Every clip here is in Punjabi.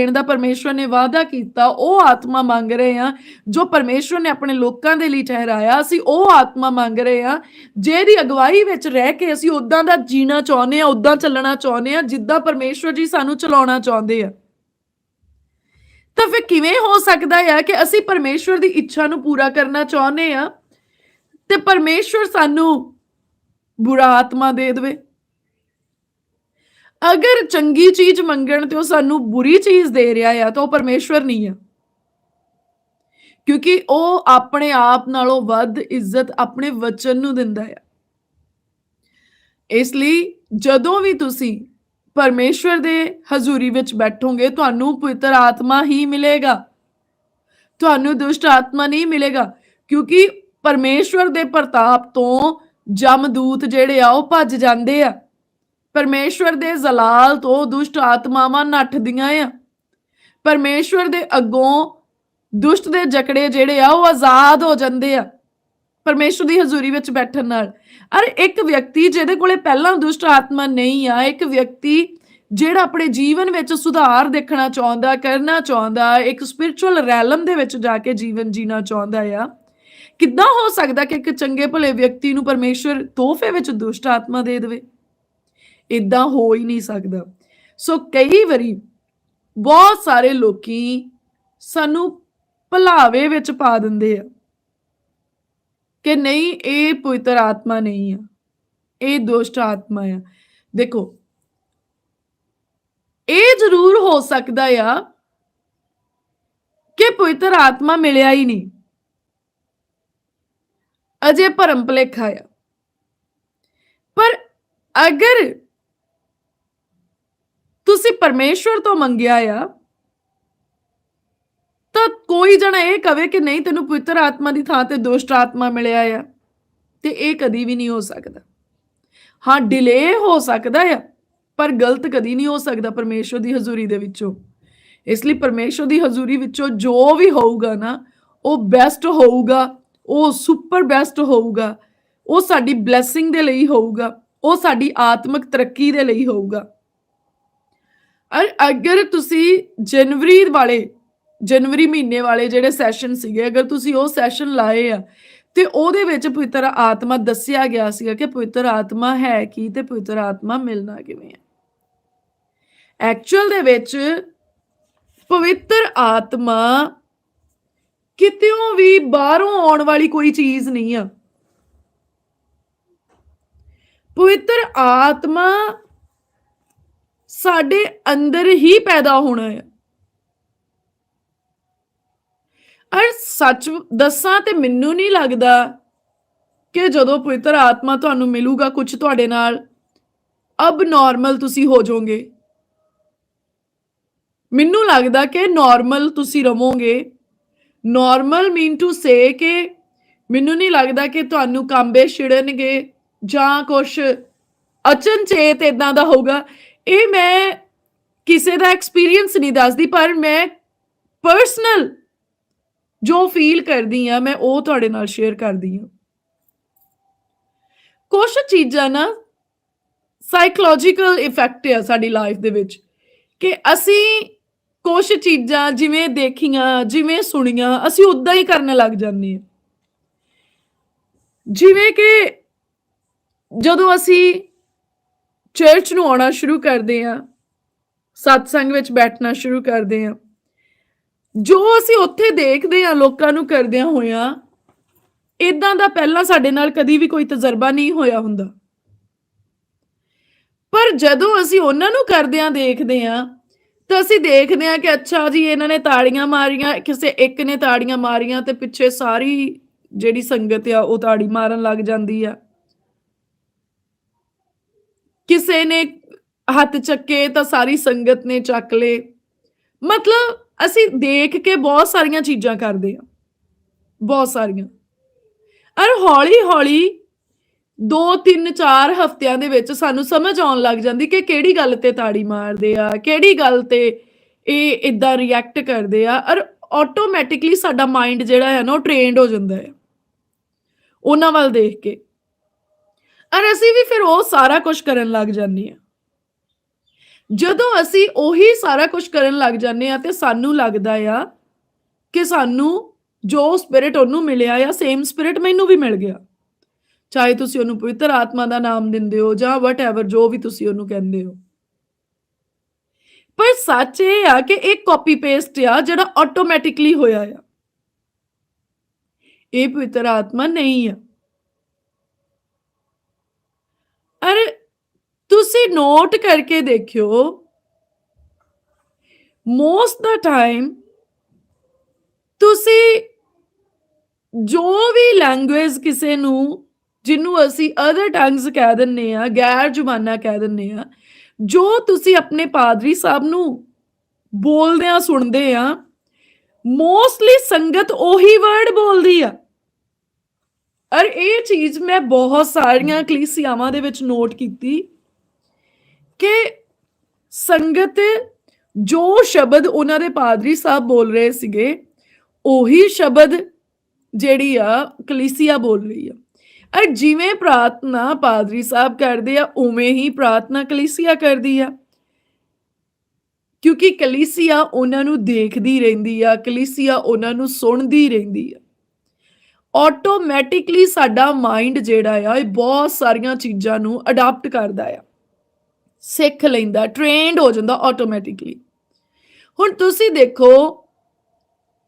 ਦੇਣ ਦਾ ਪਰਮੇਸ਼ਵਰ ਨੇ ਵਾਅਦਾ ਕੀਤਾ, ਉਹ ਆਤਮਾ ਮੰਗ ਰਹੇ ਆ ਜੋ ਪਰਮੇਸ਼ਵਰ ਨੇ ਆਪਣੇ ਲੋਕਾਂ ਦੇ ਲਈ ਠਹਿਰਾਇਆ, ਅਸੀਂ ਉਹ ਆਤਮਾ ਮੰਗ ਰਹੇ ਆ ਜਿਹਦੀ ਅਗਵਾਈ ਵਿੱਚ ਰਹਿ ਕੇ ਅਸੀਂ ਉਦਾਂ ਦਾ ਜੀਣਾ ਚਾਹੁੰਦੇ ਆ ਉਦਾਂ ਚੱਲਣਾ ਚਾਹੁੰਦੇ ਆ ਜਿੱਦਾਂ ਪਰਮੇਸ਼ਵਰ ਜੀ ਸਾਨੂੰ ਚਲਾਉਣਾ ਚਾਹੁੰਦੇ ਆ। ਤਾਂ ਫਿਰ ਕਿਵੇਂ ਹੋ ਸਕਦਾ ਹੈ ਕਿ ਅਸੀਂ ਪਰਮੇਸ਼ਵਰ ਦੀ ਇੱਛਾ ਨੂੰ ਪੂਰਾ ਕਰਨਾ ਚਾਹੁੰਦੇ ਆ ਤੇ ਪਰਮੇਸ਼ਵਰ ਸਾਨੂੰ ਬੁਰਾ ਆਤਮਾ ਦੇ ਦੇਵੇ? ਅਗਰ ਚੰਗੀ ਚੀਜ਼ ਮੰਗਣ ਤੇ ਉਹ ਸਾਨੂੰ ਬੁਰੀ ਚੀਜ਼ ਦੇ ਰਿਹਾ ਆ, ਤਾਂ ਉਹ ਪਰਮੇਸ਼ਵਰ ਨਹੀਂ ਆ। ਕਿਉਂਕਿ ਉਹ ਆਪਣੇ ਆਪ ਨਾਲੋਂ ਵੱਧ ਇੱਜ਼ਤ ਆਪਣੇ ਵਚਨ ਨੂੰ ਦਿੰਦਾ ਆ। ਇਸ ਲਈ ਜਦੋਂ ਵੀ ਤੁਸੀਂ ਪਰਮੇਸ਼ਵਰ ਦੇ ਹਜ਼ੂਰੀ ਵਿੱਚ ਬੈਠੋਗੇ, ਤੁਹਾਨੂੰ ਪਵਿੱਤਰ ਆਤਮਾ ਹੀ ਮਿਲੇਗਾ। ਤੁਹਾਨੂੰ ਦੁਸ਼ਟ ਆਤਮਾ ਨਹੀਂ ਮਿਲੇਗਾ, ਕਿਉਂਕਿ ਪਰਮੇਸ਼ਵਰ ਦੇ ਪ੍ਰਤਾਪ ਤੋਂ ਜਮਦੂਤ ਜਿਹੜੇ ਆ, ਉਹ ਭੱਜ ਜਾਂਦੇ ਆ। ਪਰਮੇਸ਼ਵਰ ਦੇ ਜ਼ਲਾਲ ਤੋਂ ਦੁਸ਼ਟ ਆਤਮਾਵਾਂ ਨੱਠਦੀਆਂ ਆ। ਪਰਮੇਸ਼ਵਰ ਦੇ ਅੱਗੋਂ ਦੁਸ਼ਟ ਦੇ ਜਕੜੇ ਜਿਹੜੇ ਆ, ਉਹ ਆਜ਼ਾਦ ਹੋ ਜਾਂਦੇ ਆ। ਪਰਮੇਸ਼ਵਰ ਦੀ ਹਜ਼ੂਰੀ ਵਿੱਚ ਬੈਠਣ ਨਾਲ। ਅਰ ਇੱਕ ਵਿਅਕਤੀ ਜਿਹਦੇ ਕੋਲੇ ਪਹਿਲਾਂ ਦੁਸ਼ਟ ਆਤਮਾ ਨਹੀਂ ਆ, ਇੱਕ ਵਿਅਕਤੀ ਜਿਹੜਾ ਆਪਣੇ ਜੀਵਨ ਵਿੱਚ ਸੁਧਾਰ ਦੇਖਣਾ ਚਾਹੁੰਦਾ, ਕਰਨਾ ਚਾਹੁੰਦਾ, ਇੱਕ ਸਪਿਰਚੁਅਲ ਰੈਲਮ ਦੇ ਵਿੱਚ ਜਾ ਕੇ ਜੀਵਨ ਜੀਣਾ ਚਾਹੁੰਦਾ ਆ। ਕਿੱਦਾਂ ਹੋ ਸਕਦਾ ਕਿ ਇੱਕ ਚੰਗੇ ਭਲੇ ਵਿਅਕਤੀ ਨੂੰ ਪਰਮੇਸ਼ਵਰ ਤੋਹਫੇ ਵਿੱਚ ਦੁਸ਼ਟ ਆਤਮਾ ਦੇ ਦੇਵੇ? ਇਦਾਂ ਹੋ ਹੀ ਨਹੀਂ ਸਕਦਾ। ਸੋ ਕਈ ਵਾਰੀ ਬਹੁਤ ਸਾਰੇ ਲੋਕੀ ਸਾਨੂੰ ਭਲਾਵੇ ਵਿੱਚ ਪਾ ਦਿੰਦੇ ਆ ਕਿ ਨਹੀਂ, ਇਹ ਪਵਿੱਤਰ ਆਤਮਾ ਨਹੀਂ ਆ, ਇਹ ਦੁਸ਼ਟ ਆਤਮਾ ਆ। ਦੇਖੋ, ਇਹ ਜ਼ਰੂਰ ਹੋ ਸਕਦਾ ਆ ਕਿ ਪਵਿੱਤਰ ਆਤਮਾ ਮਿਲਿਆ ਹੀ ਨਹੀਂ। ਅਜੇ ਭਰਮ ਭੁਲੇਖਾ ਆ। ਪਰ ਅਗਰ ਤੁਸੀਂ ਪਰਮੇਸ਼ਵਰ ਤੋਂ ਮੰਗਿਆ ਆ, ਤਾਂ ਕੋਈ ਜਣਾ ਇਹ ਕਵੇ ਕਿ ਨਹੀਂ ਤੈਨੂੰ ਪਵਿੱਤਰ ਆਤਮਾ ਦੀ ਥਾਂ ਤੇ ਦੁਸ਼ਟ ਆਤਮਾ ਮਿਲਿਆ ਆ, ਤੇ ਇਹ ਕਦੀ ਵੀ ਨਹੀਂ ਹੋ ਸਕਦਾ। ਹਾਂ ਡਿਲੇ ਹੋ ਸਕਦਾ ਆ, ਪਰ ਗਲਤ ਕਦੀ ਨਹੀਂ ਹੋ ਸਕਦਾ ਪਰਮੇਸ਼ਵਰ ਦੀ ਹਜ਼ੂਰੀ ਦੇ ਵਿੱਚੋਂ। ਇਸ ਲਈ ਪਰਮੇਸ਼ਵਰ ਦੀ ਹਜ਼ੂਰੀ ਵਿੱਚੋਂ ਜੋ ਵੀ ਹੋਊਗਾ ਨਾ, ਉਹ ਬੈਸਟ ਹੋਊਗਾ, ਉਹ ਸੁਪਰ ਬੈਸਟ ਹੋਊਗਾ, ਉਹ ਸਾਡੀ ਬਲੇਸਿੰਗ ਦੇ ਲਈ ਹੋਊਗਾ, ਉਹ ਸਾਡੀ ਆਤਮਿਕ ਤਰੱਕੀ ਦੇ ਲਈ ਹੋਊਗਾ। ਅਰ ਅਗਰ ਤੁਸੀਂ ਜਨਵਰੀ ਵਾਲੇ, ਜਨਵਰੀ ਮਹੀਨੇ ਵਾਲੇ ਜਿਹੜੇ ਸੈਸ਼ਨ ਸੀਗੇ, ਅਗਰ ਤੁਸੀਂ ਉਹ ਸੈਸ਼ਨ ਲਾਏ ਆ, ਤੇ ਉਹਦੇ ਵਿੱਚ ਪਵਿੱਤਰ ਆਤਮਾ ਦੱਸਿਆ ਗਿਆ ਸੀਗਾ ਕਿ ਪਵਿੱਤਰ ਆਤਮਾ ਹੈ ਕੀ ਤੇ ਪਵਿੱਤਰ ਆਤਮਾ ਮਿਲਣਾ ਕਿਵੇਂ ਹੈ। ਐਕਚੁਅਲ ਦੇ ਵਿੱਚ ਪਵਿੱਤਰ ਆਤਮਾ ਕਿਤਿਓਂ ਵੀ ਬਾਹਰੋਂ ਆਉਣ ਵਾਲੀ ਕੋਈ ਚੀਜ਼ ਨਹੀਂ ਆ। ਪਵਿੱਤਰ ਆਤਮਾ ਸਾਡੇ ਅੰਦਰ ਹੀ ਪੈਦਾ ਹੋਣਾ ਹੈ। ਅਰ ਸੱਚ ਦੱਸਾਂ ਤੇ ਮੈਨੂੰ ਨਹੀਂ ਲੱਗਦਾ ਕਿ ਜਦੋਂ ਪਵਿੱਤਰ ਆਤਮਾ ਤੁਹਾਨੂੰ ਮਿਲੂਗਾ ਕੁਝ ਤੁਹਾਡੇ ਨਾਲ ਅਬ ਨਾਰਮਲ ਤੁਸੀਂ ਹੋ ਜਾਓਗੇ। ਮੈਨੂੰ ਲੱਗਦਾ ਕਿ ਨਾਰਮਲ ਤੁਸੀਂ ਰਵੋਗੇ ਨਾਰਮਲ ਮੀਨ ਟੂ ਸੇ ਕਿ ਮੈਨੂੰ ਨਹੀਂ ਲੱਗਦਾ ਕਿ ਤੁਹਾਨੂੰ ਕਾਂਬੇ ਛਿੜਨਗੇ ਜਾਂ ਕੁਛ ਅਚਨਚੇਤ ਇਦਾਂ ਦਾ ਹੋਊਗਾ। ਇਹ ਮੈਂ ਕਿਸੇ ਦਾ ਐਕਸਪੀਰੀਅੰਸ ਨਹੀਂ ਦੱਸਦੀ, ਪਰ ਮੈਂ ਪਰਸਨਲ ਜੋ ਫੀਲ ਕਰਦੀ ਆ, ਮੈਂ ਉਹ ਤੁਹਾਡੇ ਨਾਲ ਸ਼ੇਅਰ ਕਰਦੀ ਆ। ਕੁਝ ਚੀਜ਼ਾਂ ਨਾ ਸਾਈਕੋਲੋਜੀਕਲ ਇਫੈਕਟ ਆ ਸਾਡੀ ਲਾਈਫ ਦੇ ਵਿੱਚ, ਕਿ ਅਸੀਂ ਕੁਝ ਚੀਜ਼ਾਂ ਜਿਵੇਂ ਦੇਖੀਆਂ, ਜਿਵੇਂ ਸੁਣੀਆਂ, ਅਸੀਂ ਉਦਾਂ ਹੀ ਕਰਨ ਲੱਗ ਜਾਂਦੇ ਹਾਂ ਜਿਵੇਂ ਕਿ ਜਦੋਂ ਅਸੀਂ ਚਰਚ ਨੂੰ ਆਉਣਾ ਸ਼ੁਰੂ ਕਰਦੇ ਹਾਂ, ਸਤਸੰਗ ਵਿੱਚ ਬੈਠਣਾ ਸ਼ੁਰੂ ਕਰਦੇ ਹਾਂ। ਜੋ ਅਸੀਂ ਉੱਥੇ ਦੇਖਦੇ ਹਾਂ, ਲੋਕਾਂ ਨੂੰ ਕਰਦਿਆਂ ਹੋਇਆਂ ਇਦਾਂ ਦਾ ਪਹਿਲਾਂ ਸਾਡੇ ਨਾਲ ਕਦੀ ਵੀ ਕੋਈ ਤਜਰਬਾ ਨਹੀਂ ਹੋਇਆ ਹੁੰਦਾ। ਪਰ ਜਦੋਂ ਅਸੀਂ ਉਹਨਾਂ ਨੂੰ ਕਰਦਿਆਂ ਦੇਖਦੇ ਹਾਂ, ਤਾਂ ਅਸੀਂ ਦੇਖਦੇ ਹਾਂ ਕਿ ਅੱਛਾ ਜੀ, ਇਹਨਾਂ ਨੇ ਤਾੜੀਆਂ ਮਾਰੀਆਂ, ਕਿਸੇ ਇੱਕ ਨੇ ਤਾੜੀਆਂ ਮਾਰੀਆਂ ਤੇ ਪਿੱਛੇ ਸਾਰੀ ਜਿਹੜੀ ਸੰਗਤ ਆ, ਉਹ ਤਾੜੀ ਮਾਰਨ ਲੱਗ ਜਾਂਦੀ ਆ। ਕਿਸੇ ਨੇ ਹੱਥ ਚੱਕੇ ਤਾਂ ਸਾਰੀ ਸੰਗਤ ਨੇ ਚੱਕ ਲਏ। ਮਤਲਬ ਅਸੀਂ ਦੇਖ ਕੇ ਬਹੁਤ ਸਾਰੀਆਂ ਚੀਜ਼ਾਂ ਕਰਦੇ ਆ ਬਹੁਤ ਸਾਰੀਆਂ। ਅਰ ਹੌਲੀ ਹੌਲੀ 2 3 4 ਹਫ਼ਤਿਆਂ ਦੇ ਵਿੱਚ ਸਾਨੂੰ ਸਮਝ ਆਉਣ ਲੱਗ ਜਾਂਦੀ ਕਿ ਕਿਹੜੀ ਗੱਲ ਤੇ ਤਾੜੀ ਮਾਰਦੇ ਆ, ਕਿਹੜੀ ਗੱਲ ਤੇ ਇਹ ਇਦਾਂ ਰਿਐਕਟ ਕਰਦੇ ਆ। ਅਰ ਆਟੋਮੈਟਿਕਲੀ ਸਾਡਾ ਮਾਈਂਡ ਜਿਹੜਾ ਹੈ ਨਾ ਉਹ ਟ੍ਰੇਨਡ ਹੋ ਜਾਂਦਾ ਹੈ। ਉਹਨਾਂ ਵੱਲ ਦੇਖ ਕੇ। ਅਰ ਅਸੀਂ ਵੀ ਫਿਰ ਉਹ ਸਾਰਾ ਕੁਝ ਕਰਨ ਲੱਗ ਜਾਂਦੇ ਆ ਜਦੋਂ ਅਸੀਂ ਉਹੀ ਸਾਰਾ ਕੁਝ ਕਰਨ ਲੱਗ ਜਾਂਦੇ ਆ ਤੇ ਸਾਨੂੰ ਲੱਗਦਾ ਆ ਕਿ ਸਾਨੂੰ ਜੋ ਸਪਿਰਿਟ ਉਹਨੂੰ ਮਿਲਿਆ ਆ ਸੇਮ ਸਪਿਰਿਟ ਮੈਨੂੰ ਵੀ ਮਿਲ ਗਿਆ। ਚਾਹੇ ਤੁਸੀਂ ਉਹਨੂੰ ਪਵਿੱਤਰ ਆਤਮਾ ਦਾ ਨਾਮ ਦਿੰਦੇ ਹੋ ਜਾਂ ਵਟ ਐਵਰ ਜੋ ਵੀ ਤੁਸੀਂ ਉਹਨੂੰ ਕਹਿੰਦੇ ਹੋ। ਪਰ ਸੱਚ ਇਹ ਆ ਕਿ ਇਹ ਕਾਪੀ ਪੇਸਟ ਆ, ਜਿਹੜਾ ਆਟੋਮੈਟਿਕਲੀ ਹੋਇਆ ਆ। ਇਹ ਪਵਿੱਤਰ ਆਤਮਾ ਨਹੀਂ ਆ ਅਰੇ ਤੁਸੀਂ ਨੋਟ ਕਰਕੇ ਦੇਖਿਓ। ਮੋਸਟ ਦਾ ਟਾਈਮ ਤੁਸੀਂ ਜੋ ਵੀ ਲੈਂਗੁਏਜ ਕਿਸੇ ਨੂੰ, ਜਿਹਨੂੰ ਅਸੀਂ ਅਦਰ ਟੰਗਸ ਕਹਿ ਦਿੰਨੇ ਆ, ਗੈਰ ਜ਼ੁਬਾਨਾਂ ਕਹਿ ਦਿੰਨੇ ਆ, ਜੋ ਤੁਸੀਂ ਆਪਣੇ ਪਾਦਰੀ ਸਾਹਿਬ ਨੂੰ ਬੋਲਦਿਆਂ ਸੁਣਦੇ ਆ ਮੋਸਟਲੀ ਸੰਗਤ ਉਹੀ ਵਰਡ ਬੋਲਦੀ ਆ। ਔਰ ਇਹ ਚੀਜ਼ ਮੈਂ ਬਹੁਤ ਸਾਰੀਆਂ ਕਲੀਸਿਆਵਾਂ ਦੇ ਵਿੱਚ ਨੋਟ ਕੀਤੀ। ਕਿ ਸੰਗਤ ਜੋ ਸ਼ਬਦ ਉਹਨਾਂ ਦੇ ਪਾਦਰੀ ਸਾਹਿਬ ਬੋਲ ਰਹੇ ਸੀਗੇ, ਉਹੀ ਸ਼ਬਦ ਜਿਹੜੀ ਆ, ਕਲੀਸੀਆ ਬੋਲ ਰਹੀ ਆ। ਔਰ ਜਿਵੇਂ ਪ੍ਰਾਰਥਨਾ ਪਾਦਰੀ ਸਾਹਿਬ ਕਰਦੇ ਆ, ਉਵੇਂ ਹੀ ਪ੍ਰਾਰਥਨਾ ਕਲੀਸੀਆ ਕਰਦੀ ਆ। ਕਿਉਂਕਿ ਕਲੀਸੀਆ ਉਹਨਾਂ ਨੂੰ ਦੇਖਦੀ ਰਹਿੰਦੀ ਆ, ਕਲੀਸੀਆ ਉਹਨਾਂ ਨੂੰ ਸੁਣਦੀ ਰਹਿੰਦੀ ਆ। ਆਟੋਮੈਟਿਕਲੀ ਸਾਡਾ ਮਾਈਂਡ ਜਿਹੜਾ ਆ, ਇਹ ਬਹੁਤ ਸਾਰੀਆਂ ਚੀਜ਼ਾਂ ਨੂੰ ਅਡਾਪਟ ਕਰਦਾ ਆ। ਸਿੱਖ ਲੈਂਦਾ ਟ੍ਰੇਨਡ ਹੋ ਜਾਂਦਾ ਆਟੋਮੈਟਿਕਲੀ ਹੁਣ ਤੁਸੀਂ ਦੇਖੋ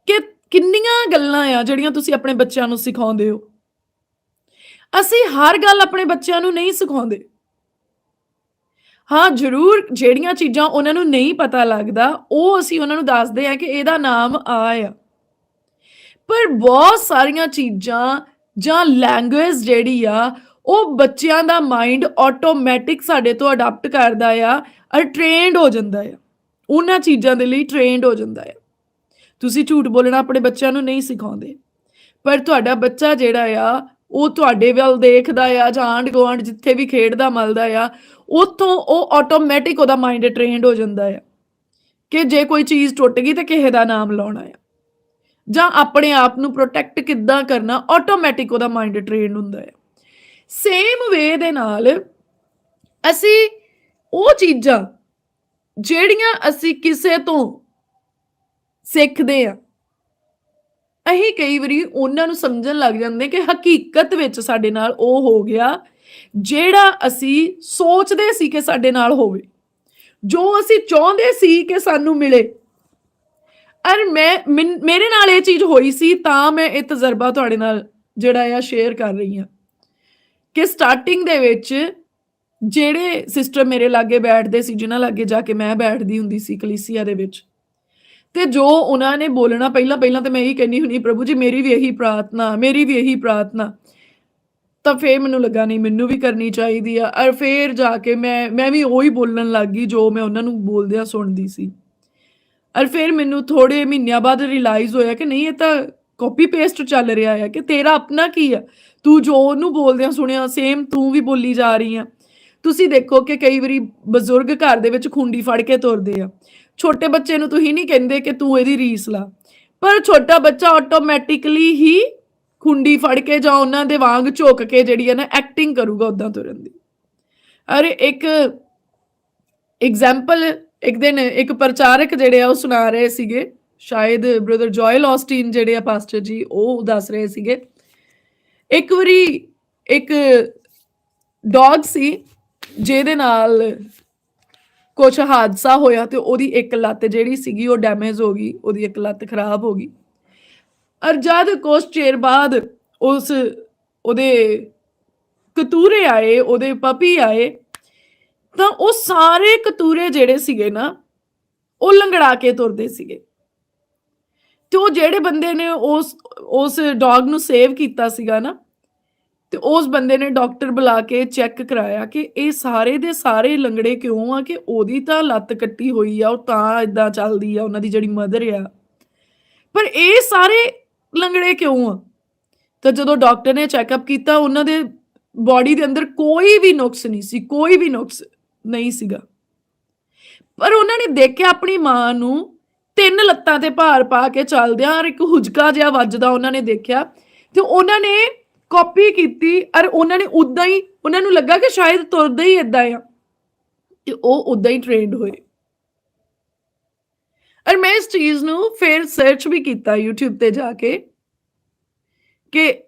ਕਿ ਕਿੰਨੀਆਂ ਗੱਲਾਂ ਆ ਜਿਹੜੀਆਂ ਤੁਸੀਂ ਆਪਣੇ ਬੱਚਿਆਂ ਨੂੰ ਸਿਖਾਉਂਦੇ ਹੋ। ਅਸੀਂ ਹਰ ਗੱਲ ਆਪਣੇ ਬੱਚਿਆਂ ਨੂੰ ਨਹੀਂ ਸਿਖਾਉਂਦੇ। ਹਾਂ, ਜ਼ਰੂਰ ਜਿਹੜੀਆਂ ਚੀਜ਼ਾਂ ਉਹਨਾਂ ਨੂੰ ਨਹੀਂ ਪਤਾ ਲੱਗਦਾ, ਉਹ ਅਸੀਂ ਉਹਨਾਂ ਨੂੰ ਦੱਸਦੇ ਆ ਕਿ ਇਹਦਾ ਨਾਮ ਆ ਆ। ਪਰ ਬਹੁਤ ਸਾਰੀਆਂ ਚੀਜ਼ਾਂ ਜਾਂ ਲੈਂਗੁਏਜ ਜਿਹੜੀ ਆ ਉਹ ਬੱਚਿਆਂ ਦਾ ਮਾਈਂਡ ਆਟੋਮੈਟਿਕ ਸਾਡੇ ਤੋਂ ਅਡਾਪਟ ਕਰਦਾ ਆ ਔਰ ਟ੍ਰੇਨਡ ਹੋ ਜਾਂਦਾ ਆ। ਉਹਨਾਂ ਚੀਜ਼ਾਂ ਦੇ ਲਈ ਟ੍ਰੇਨਡ ਹੋ ਜਾਂਦਾ ਆ। ਤੁਸੀਂ ਝੂਠ ਬੋਲਣਾ ਆਪਣੇ ਬੱਚਿਆਂ ਨੂੰ ਨਹੀਂ ਸਿਖਾਉਂਦੇ। ਪਰ ਤੁਹਾਡਾ ਬੱਚਾ ਜਿਹੜਾ ਆ, ਉਹ ਤੁਹਾਡੇ ਵੱਲ ਦੇਖਦਾ ਆ ਜਾਂ ਆਂਢ ਗੁਆਂਢ ਜਿੱਥੇ ਵੀ ਖੇਡਦਾ ਮਲਦਾ ਆ, ਉੱਥੋਂ ਉਹ ਆਟੋਮੈਟਿਕ ਉਹਦਾ ਮਾਈਂਡ ਟ੍ਰੇਨਡ ਹੋ ਜਾਂਦਾ ਆ। ਕਿ ਜੇ ਕੋਈ ਚੀਜ਼ ਟੁੱਟ ਗਈ ਤਾਂ ਕਿਸੇ ਦਾ ਨਾਮ ਲਾਉਣਾ ਆ। ਜਾਂ ਆਪਣੇ ਆਪ ਨੂੰ ਪ੍ਰੋਟੈਕਟ ਕਿੱਦਾਂ ਕਰਨਾ ਆਟੋਮੈਟਿਕ ਉਹਦਾ ਮਾਈਂਡ ਟ੍ਰੇਨਡ ਹੁੰਦਾ ਆ। ਸੇਮ ਵੇ ਦੇ ਨਾਲ ਅਸੀਂ ਉਹ ਚੀਜ਼ਾਂ ਜਿਹੜੀਆਂ ਅਸੀਂ ਕਿਸੇ ਤੋਂ ਸਿੱਖਦੇ ਆ ਅਸੀਂ ਕਈ ਵਾਰੀ ਉਹਨਾਂ ਨੂੰ ਸਮਝਣ ਲੱਗ ਜਾਂਦੇ ਕਿ ਹਕੀਕਤ ਵਿੱਚ ਸਾਡੇ ਨਾਲ ਉਹ ਹੋ ਗਿਆ, ਜਿਹੜਾ ਅਸੀਂ ਸੋਚਦੇ ਸੀ ਕਿ ਸਾਡੇ ਨਾਲ ਹੋਵੇ, ਜੋ ਅਸੀਂ ਚਾਹੁੰਦੇ ਸੀ ਕਿ ਸਾਨੂੰ ਮਿਲੇ। ਅਰ ਮੈਂ ਮੇਰੇ ਨਾਲ ਇਹ ਚੀਜ਼ ਹੋਈ ਸੀ ਤਾਂ ਮੈਂ ਇਹ ਤਜਰਬਾ ਤੁਹਾਡੇ ਨਾਲ ਜਿਹੜਾ ਆ ਸ਼ੇਅਰ ਕਰ ਰਹੀ ਹਾਂ। ਕਿ ਸਟਾਰਟਿੰਗ ਦੇ ਵਿੱਚ ਜਿਹੜੇ ਸਿਸਟਰ ਮੇਰੇ ਲਾਗੇ ਬੈਠਦੇ ਸੀ, ਜਿਨ੍ਹਾਂ ਲਾਗੇ ਜਾ ਕੇ ਮੈਂ ਬੈਠਦੀ ਹੁੰਦੀ ਸੀ ਕਲੀਸਿਆ ਦੇ ਵਿੱਚ, ਤੇ ਜੋ ਉਹਨਾਂ ਨੇ ਬੋਲਣਾ, ਪਹਿਲਾਂ ਪਹਿਲਾਂ ਤੇ ਮੈਂ ਇਹੀ ਕਹਿੰਦੀ ਹੁੰਦੀ ਪ੍ਰਭੂ ਜੀ, ਮੇਰੀ ਵੀ ਇਹੀ ਪ੍ਰਾਰਥਨਾ, ਮੇਰੀ ਵੀ ਇਹੀ ਪ੍ਰਾਰਥਨਾ। ਤਾਂ ਫੇਰ ਮੈਨੂੰ ਲੱਗਾ, ਨਹੀਂ, ਮੈਨੂੰ ਵੀ ਕਰਨੀ ਚਾਹੀਦੀ ਆ। ਔਰ ਫੇਰ ਜਾ ਕੇ ਮੈਂ ਮੈਂ ਵੀ ਉਹੀ ਬੋਲਣ ਲੱਗ ਗਈ, ਜੋ ਮੈਂ ਉਹਨਾਂ ਨੂੰ ਬੋਲਦਿਆਂ ਸੁਣਦੀ ਸੀ। ਔਰ ਫਿਰ ਮੈਨੂੰ ਥੋੜੇ ਮਹੀਨਿਆਂ ਬਾਅਦ ਰਿਅਲਾਈਜ਼ ਹੋਇਆ ਕਿ ਨਹੀਂ, ਇਹ ਤਾਂ ਕਾਪੀ ਪੇਸਟ ਚੱਲ ਰਿਹਾ ਹੈ ਕਿ ਤੇਰਾ ਆਪਣਾ ਕੀ ਆ? ਤੂੰ ਜੋ ਉਹਨੂੰ ਬੋਲਦਿਆਂ ਸੁਣਿਆ ਸੇਮ ਤੂੰ ਵੀ ਬੋਲੀ ਜਾ ਰਹੀ ਆ। ਤੁਸੀਂ ਦੇਖੋ ਕਿ ਕਈ ਵਾਰੀ ਬਜ਼ੁਰਗ ਘਰ ਦੇ ਵਿੱਚ ਖੁੰਡੀ ਫੜ ਕੇ ਤੁਰਦੇ ਆ। ਛੋਟੇ ਬੱਚੇ ਨੂੰ ਤੁਸੀਂ ਨਹੀਂ ਕਹਿੰਦੇ ਕਿ ਤੂੰ ਇਹਦੀ ਰੀਸ ਲਾ। ਪਰ ਛੋਟਾ ਬੱਚਾ ਆਟੋਮੈਟਿਕਲੀ ਹੀ ਖੁੰਡੀ ਫੜ ਕੇ ਜਾਂ ਉਹਨਾਂ ਦੇ ਵਾਂਗ ਝੁਕ ਕੇ ਜਿਹੜੀ ਹੈ ਨਾ ਐਕਟਿੰਗ ਕਰੂਗਾ ਉਦਾਂ ਤੁਰਨ ਦੀ। ਅਰੇ ਇੱਕ ਐਗਜ਼ਾਮਪਲ ਇੱਕ ਦਿਨ ਇੱਕ ਪ੍ਰਚਾਰਕ ਜਿਹੜੇ ਆ ਉਹ ਸੁਣਾ ਰਹੇ ਸੀਗੇ ਸ਼ਾਇਦ ਬ੍ਰਦਰ ਜੋਇਲ ਆਸਟਿਨ ਜਿਹੜੇ ਆ ਪਾਸਟਰ ਜੀ, ਉਹ ਦੱਸ ਰਹੇ ਸੀਗੇ। ਇੱਕ ਵਾਰੀ ਇੱਕ ਡੌਗ ਸੀ, ਜਿਹਦੇ ਨਾਲ ਕੁਝ ਹਾਦਸਾ ਹੋਇਆ ਤੇ ਉਹਦੀ ਇੱਕ ਲੱਤ ਜਿਹੜੀ ਸੀਗੀ ਉਹ ਡੈਮੇਜ ਹੋ ਗਈ, ਉਹਦੀ ਇੱਕ ਲੱਤ ਖਰਾਬ ਹੋ ਗਈ। ਅਰ ਜਦ ਕੁਛ ਚਿਰ ਬਾਅਦ ਉਸ ਉਹਦੇ ਕਤੂਰੇ ਆਏ, ਉਹਦੇ ਪਪੀ ਆਏ, ਤਾਂ ਉਹ ਸਾਰੇ ਕਤੂਰੇ ਜਿਹੜੇ ਸੀਗੇ ਨਾ, ਉਹ ਲੰਗੜਾ ਕੇ ਤੁਰਦੇ ਸੀਗੇ। ਤੇ ਉਹ ਜਿਹੜੇ ਬੰਦੇ ਨੇ ਉਸ ਉਸ ਡੌਗ ਨੂੰ ਸੇਵ ਕੀਤਾ ਸੀਗਾ ਨਾ, ਤੇ ਉਸ ਬੰਦੇ ਨੇ ਡਾਕਟਰ ਬੁਲਾ ਕੇ ਚੈੱਕ ਕਰਾਇਆ ਕਿ ਇਹ ਸਾਰੇ ਦੇ ਸਾਰੇ ਲੰਗੜੇ ਕਿਉਂ ਆ ਕਿ ਉਹਦੀ ਤਾਂ ਲੱਤ ਕੱਟੀ ਹੋਈ ਆ, ਉਹ ਤਾਂ ਇਦਾਂ ਚੱਲਦੀ ਆ, ਉਹਨਾਂ ਦੀ ਜਿਹੜੀ ਮਦਰ ਆ। ਪਰ ਇਹ ਸਾਰੇ ਲੰਗੜੇ ਕਿਉਂ ਆ? ਤਾਂ ਜਦੋਂ ਡਾਕਟਰ ਨੇ ਚੈੱਕਅਪ ਕੀਤਾ, ਉਹਨਾਂ ਦੇ ਬਾਡੀ ਦੇ ਅੰਦਰ ਕੋਈ ਵੀ ਨੁਕਸ ਨਹੀਂ ਸੀ, ਕੋਈ ਵੀ ਨੁਕਸ ਨਹੀਂ ਸੀਗਾ। ਪਰ ਉਹਨਾਂ ਨੇ ਦੇਖਿਆ ਆਪਣੀ ਮਾਂ ਨੂੰ ਤਿੰਨ ਲੱਤਾਂ ਤੇ ਭਾਰ ਪਾ ਕੇ ਚੱਲਦਿਆਂ ਔਰ ਇੱਕ ਹੁਜਕਾ ਜਿਹਾ ਵੱਜਦਾ ਉਹਨਾਂ ਨੇ ਦੇਖਿਆ ਤੇ ਉਹਨਾਂ ਨੇ ਕਾਪੀ ਕੀਤੀ ਔਰ ਉਹਨਾਂ ਨੇ ਉਦਾਂ ਹੀ ਉਹਨਾਂ ਨੂੰ ਲੱਗਾ ਕਿ ਸ਼ਾਇਦ ਤੁਰਦੇ ਹੀ ਇਦਾਂ ਆ। ਕਿ ਉਹ ਉਦਾਂ ਹੀ ਟ੍ਰੇਨਡ ਹੋਏ। ਔਰ ਮੈਂ ਇਸ ਚੀਜ਼ ਨੂੰ ਫਿਰ ਸਰਚ ਵੀ ਕੀਤਾ YouTube ਤੇ ਜਾ ਕੇ ਕਿ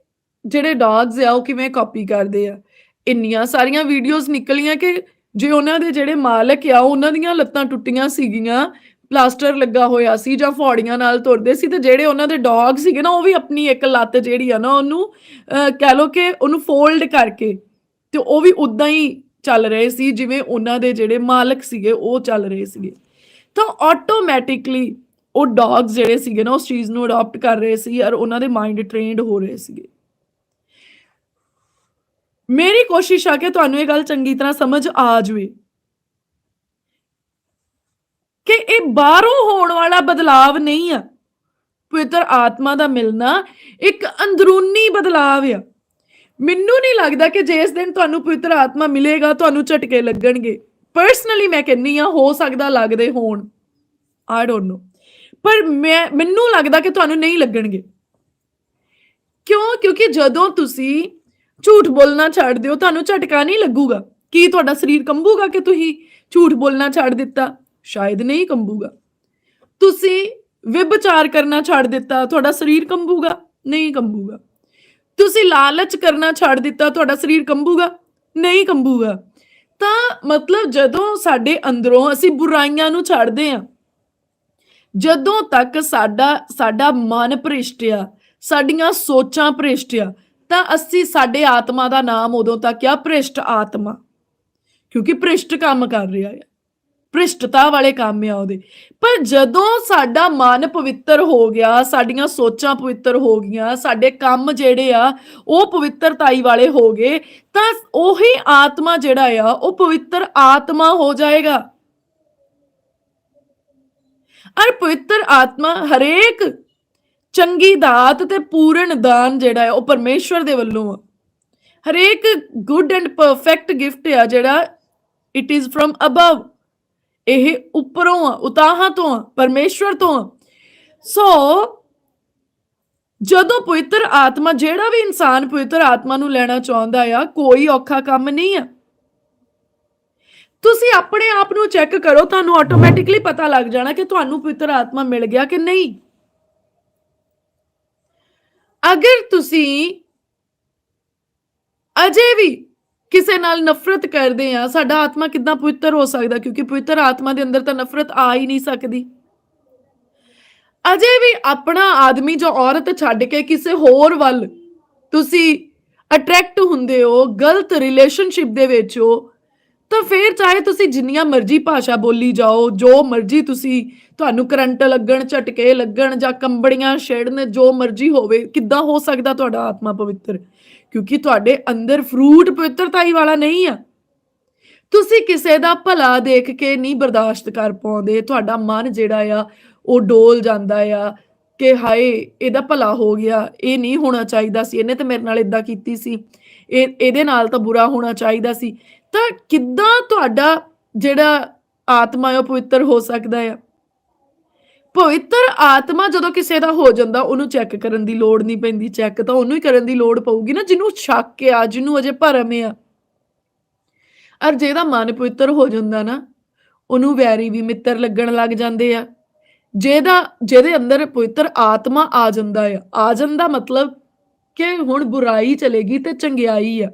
ਜਿਹੜੇ ਡੌਗਸ ਆ ਉਹ ਕਿਵੇਂ ਕਾਪੀ ਕਰਦੇ ਆ। ਇੰਨੀਆਂ ਸਾਰੀਆਂ ਵੀਡੀਓਜ਼ ਨਿਕਲੀਆਂ ਕਿ ਜੇ ਉਹਨਾਂ ਦੇ ਜਿਹੜੇ ਮਾਲਕ ਆ, ਉਹਨਾਂ ਦੀਆਂ ਲੱਤਾਂ ਟੁੱਟੀਆਂ ਸੀਗੀਆਂ ਪਲਾਸਟਰ ਲੱਗਾ ਹੋਇਆ ਸੀ ਜਾਂ ਫੌੜੀਆਂ ਨਾਲ ਤੁਰਦੇ ਸੀ ਤੇ ਜਿਹੜੇ ਉਹਨਾਂ ਦੇ ਡੌਗ ਸੀਗੇ ਨਾ, ਉਹ ਵੀ ਆਪਣੀ ਇੱਕ ਲੱਤ ਜਿਹੜੀ ਆ ਨਾ, ਉਹਨੂੰ ਕਹਿ ਲੋ ਕਿ ਉਹਨੂੰ ਫੋਲਡ ਕਰਕੇ ਤੇ ਉਹ ਵੀ ਉਦਾਂ ਹੀ ਚੱਲ ਰਹੇ ਸੀ, ਜਿਵੇਂ ਉਹਨਾਂ ਦੇ ਜਿਹੜੇ ਮਾਲਕ ਸੀਗੇ, ਉਹ ਚੱਲ ਰਹੇ ਸੀਗੇ। ਤਾਂ ਆਟੋਮੈਟਿਕਲੀ ਉਹ ਡੌਗਸ ਜਿਹੜੇ ਸੀਗੇ ਨਾ, ਉਸ ਚੀਜ਼ ਨੂੰ ਅਡਾਪਟ ਕਰ ਰਹੇ ਸੀ ਔਰ ਉਹਨਾਂ ਦੇ ਮਾਈਂਡ ਟ੍ਰੇਨਡ ਹੋ ਰਹੇ ਸੀਗੇ। ਮੇਰੀ ਕੋਸ਼ਿਸ਼ ਆ ਕਿ ਤੁਹਾਨੂੰ ਇਹ ਗੱਲ ਚੰਗੀ ਤਰ੍ਹਾਂ ਸਮਝ ਆ ਜਾਵੇ। ਕਿ ਇਹ ਬਾਹਰੋਂ ਹੋਣ ਵਾਲਾ ਬਦਲਾਵ ਨਹੀਂ ਆ। ਪਵਿੱਤਰ ਆਤਮਾ ਦਾ ਮਿਲਣਾ ਇੱਕ ਅੰਦਰੂਨੀ ਬਦਲਾਵ ਆ। ਮੈਨੂੰ ਨਹੀਂ ਲੱਗਦਾ ਕਿ ਜਿਸ ਦਿਨ ਤੁਹਾਨੂੰ ਪਵਿੱਤਰ ਆਤਮਾ ਮਿਲੇਗਾ, ਤੁਹਾਨੂੰ ਝਟਕੇ ਲੱਗਣਗੇ। ਪਰਸਨਲੀ ਮੈਂ ਕਹਿੰਨੀ ਆ ਹੋ ਸਕਦਾ ਲੱਗਦੇ ਹੋਣ। ਆਈ ਡੋਨਟ ਨੋ ਪਰ ਮੈਂ, ਮੈਨੂੰ ਲੱਗਦਾ ਕਿ ਤੁਹਾਨੂੰ ਨਹੀਂ ਲੱਗਣਗੇ। ਕਿਉਂ? ਕਿਉਂਕਿ ਜਦੋਂ ਤੁਸੀਂ ਝੂਠ ਬੋਲਣਾ ਛੱਡ ਦਿਓ ਤੁਹਾਨੂੰ ਝਟਕਾ ਨਹੀਂ ਲੱਗੂਗਾ। ਕੀ ਤੁਹਾਡਾ ਸਰੀਰ ਕੰਬੂਗਾ ਕਿ ਤੁਸੀਂ ਝੂਠ ਬੋਲਣਾ ਛੱਡ ਦਿੱਤਾ? ਸ਼ਾਇਦ ਨਹੀਂ ਕੰਬੂਗਾ। ਤੁਸੀਂ ਵਿਭਚਾਰ ਕਰਨਾ ਛੱਡ ਦਿੱਤਾ, ਤੁਹਾਡਾ ਸਰੀਰ ਕੰਬੂਗਾ? ਨਹੀਂ ਕੰਬੂਗਾ। ਤੁਸੀਂ ਲਾਲਚ ਕਰਨਾ ਛੱਡ ਦਿੱਤਾ, ਤੁਹਾਡਾ ਸਰੀਰ ਕੰਬੂਗਾ? ਨਹੀਂ ਕੰਬੂਗਾ। ਤਾਂ ਮਤਲਬ ਜਦੋਂ ਸਾਡੇ ਅੰਦਰੋਂ ਅਸੀਂ ਬੁਰਾਈਆਂ ਨੂੰ ਛੱਡਦੇ ਹਾਂ, ਜਦੋਂ ਤੱਕ ਸਾਡਾ ਸਾਡਾ ਮਨ ਭ੍ਰਿਸ਼ਟ ਆ, ਸਾਡੀਆਂ ਸੋਚਾਂ ਭ੍ਰਿਸ਼ਟ ਆ, ਤਾਂ ਅਸੀਂ ਸਾਡੇ ਆਤਮਾ ਦਾ ਨਾਮ ਉਦੋਂ ਤੱਕ ਆ ਭ੍ਰਿਸ਼ਟ ਆਤਮਾ। ਕਿਉਂਕਿ ਭ੍ਰਿਸ਼ਟ ਕੰਮ ਕਰ ਰਿਹਾ ਹੈ ਭ੍ਰਿਸ਼ਟਤਾ ਵਾਲੇ ਕੰਮ ਆ ਉਹਦੇ। ਪਰ ਜਦੋਂ ਸਾਡਾ ਮਨ ਪਵਿੱਤਰ ਹੋ ਗਿਆ, ਸਾਡੀਆਂ ਸੋਚਾਂ ਪਵਿੱਤਰ ਹੋ ਗਈਆਂ, ਸਾਡੇ ਕੰਮ ਜਿਹੜੇ ਆ, ਉਹ ਪਵਿੱਤਰਤਾਈ ਵਾਲੇ ਹੋ ਗਏ, ਤਾਂ ਉਹੀ ਆਤਮਾ ਜਿਹੜਾ ਆ, ਉਹ ਪਵਿੱਤਰ ਆਤਮਾ ਹੋ ਜਾਏਗਾ। ਅਰ ਪਵਿੱਤਰ ਆਤਮਾ ਹਰੇਕ ਚੰਗੀ ਦਾਤ ਤੇ ਪੂਰਨ ਦਾਨ ਜਿਹੜਾ ਹੈ ਉਹ ਪਰਮੇਸ਼ਵਰ ਦੇ ਵੱਲੋਂ ਆ। ਹਰੇਕ ਗੁੱਡ ਐਂਡ ਪਰਫੈਕਟ ਗਿਫਟ ਆ ਜਿਹੜਾ ਇਟ ਇਜ਼ ਫਰਮ ਅਬਵ ਇਹ ਉੱਪਰੋਂ ਆ, ਉਤਾਹਾਂ ਤੋਂ ਆ, ਪਰਮੇਸ਼ਵਰ ਤੋਂ ਆ। ਸੋ ਜਦੋਂ ਪਵਿੱਤਰ ਆਤਮਾ, ਜਿਹੜਾ ਵੀ ਇਨਸਾਨ ਪਵਿੱਤਰ ਆਤਮਾ ਨੂੰ ਲੈਣਾ ਚਾਹੁੰਦਾ ਆ, ਕੋਈ ਔਖਾ ਕੰਮ ਨਹੀਂ ਆ। ਤੁਸੀਂ ਆਪਣੇ ਆਪ ਨੂੰ ਚੈੱਕ ਕਰੋ, ਤੁਹਾਨੂੰ ਆਟੋਮੈਟਿਕਲੀ ਪਤਾ ਲੱਗ ਜਾਣਾ ਕਿ ਤੁਹਾਨੂੰ ਪਵਿੱਤਰ ਆਤਮਾ ਮਿਲ ਗਿਆ ਕਿ ਨਹੀਂ। ਅਗਰ ਤੁਸੀਂ ਅਜੇ ਵੀ ਕਿਸੇ ਨਾਲ ਨਫ਼ਰਤ ਕਰਦੇ ਆ ਸਾਡਾ ਆਤਮਾ ਕਿੱਦਾਂ ਪਵਿੱਤਰ ਹੋ ਸਕਦਾ? ਕਿਉਂਕਿ ਪਵਿੱਤਰ ਆਤਮਾ ਦੇ ਅੰਦਰ ਤਾਂ ਨਫ਼ਰਤ ਆ ਹੀ ਨਹੀਂ ਸਕਦੀ। ਅਜੇ ਵੀ ਆਪਣਾ ਆਦਮੀ ਜੋ ਔਰਤ ਛੱਡ ਕੇ ਕਿਸੇ ਹੋਰ ਵੱਲ ਤੁਸੀਂ ਅਟਰੈਕਟ ਹੁੰਦੇ ਹੋ, ਗਲਤ ਰਿਲੇਸ਼ਨਸ਼ਿਪ ਦੇ ਵਿੱਚ ਹੋ, ਤਾਂ ਫਿਰ ਚਾਹੇ ਤੁਸੀਂ ਜਿੰਨੀਆਂ ਮਰਜ਼ੀ ਭਾਸ਼ਾ ਬੋਲੀ ਜਾਓ, ਜੋ ਮਰਜ਼ੀ ਤੁਸੀਂ ਤੁਹਾਨੂੰ ਕਰੰਟ ਲੱਗਣ, ਝਟਕੇ ਲੱਗਣ ਜਾਂ ਕੰਬੜੀਆਂ ਛੇੜਨ, ਜੋ ਮਰਜ਼ੀ ਹੋਵੇ, ਕਿੱਦਾਂ ਹੋ ਸਕਦਾ ਤੁਹਾਡਾ ਆਤਮਾ ਪਵਿੱਤਰ? ਕਿਉਂਕਿ ਤੁਹਾਡੇ ਅੰਦਰ ਫਰੂਟ ਪਵਿੱਤਰਤਾਈ ਵਾਲਾ ਨਹੀਂ ਆ। ਤੁਸੀਂ ਕਿਸੇ ਦਾ ਭਲਾ ਦੇਖ ਕੇ ਨਹੀਂ ਬਰਦਾਸ਼ਤ ਕਰ ਪਾਉਂਦੇ। ਤੁਹਾਡਾ ਮਨ ਜਿਹੜਾ ਆ, ਉਹ ਡੋਲ ਜਾਂਦਾ ਆ ਕਿ ਹਾਏ, ਇਹਦਾ ਭਲਾ ਹੋ ਗਿਆ, ਇਹ ਨਹੀਂ ਹੋਣਾ ਚਾਹੀਦਾ ਸੀ। ਇਹਨੇ ਤੇ ਮੇਰੇ ਨਾਲ ਇਦਾਂ ਕੀਤੀ ਸੀ। ਇਹ, ਇਹਦੇ ਨਾਲ ਤਾਂ ਬੁਰਾ ਹੋਣਾ ਚਾਹੀਦਾ ਸੀ। ਤਾਂ ਕਿੱਦਾਂ ਤੁਹਾਡਾ ਜਿਹੜਾ ਆਤਮਾ ਹੈ ਉਹ ਪਵਿੱਤਰ ਹੋ ਸਕਦਾ ਆ? ਪਵਿੱਤਰ ਆਤਮਾ ਜਦੋਂ ਕਿਸੇ ਦਾ ਹੋ ਜਾਂਦਾ, ਉਹਨੂੰ ਚੈੱਕ ਕਰਨ ਦੀ ਲੋੜ ਨਹੀਂ ਪੈਂਦੀ। ਚੈੱਕ ਤਾਂ ਉਹਨੂੰ ਹੀ ਕਰਨ ਦੀ ਲੋੜ ਪਊਗੀ ਨਾ, ਜਿਹਨੂੰ ਸ਼ੱਕ ਆ, ਜਿਹਨੂੰ ਅਜੇ ਭਰਮ ਆ। ਅਰ ਜਿਹਦਾ ਮਨ ਪਵਿੱਤਰ ਹੋ ਜਾਂਦਾ ਨਾ, ਉਹਨੂੰ ਵੈਰੀ ਵੀ ਮਿੱਤਰ ਲੱਗਣ ਲੱਗ ਜਾਂਦੇ ਆ। ਜਿਹਦਾ ਜਿਹਦੇ ਅੰਦਰ ਪਵਿੱਤਰ ਆਤਮਾ ਆ ਜਾਂਦਾ ਆ ਆ ਜਾਂਦਾ ਮਤਲਬ ਕਿ ਹੁਣ ਬੁਰਾਈ ਚਲੇਗੀ ਤੇ ਚੰਗਿਆਈ ਆ।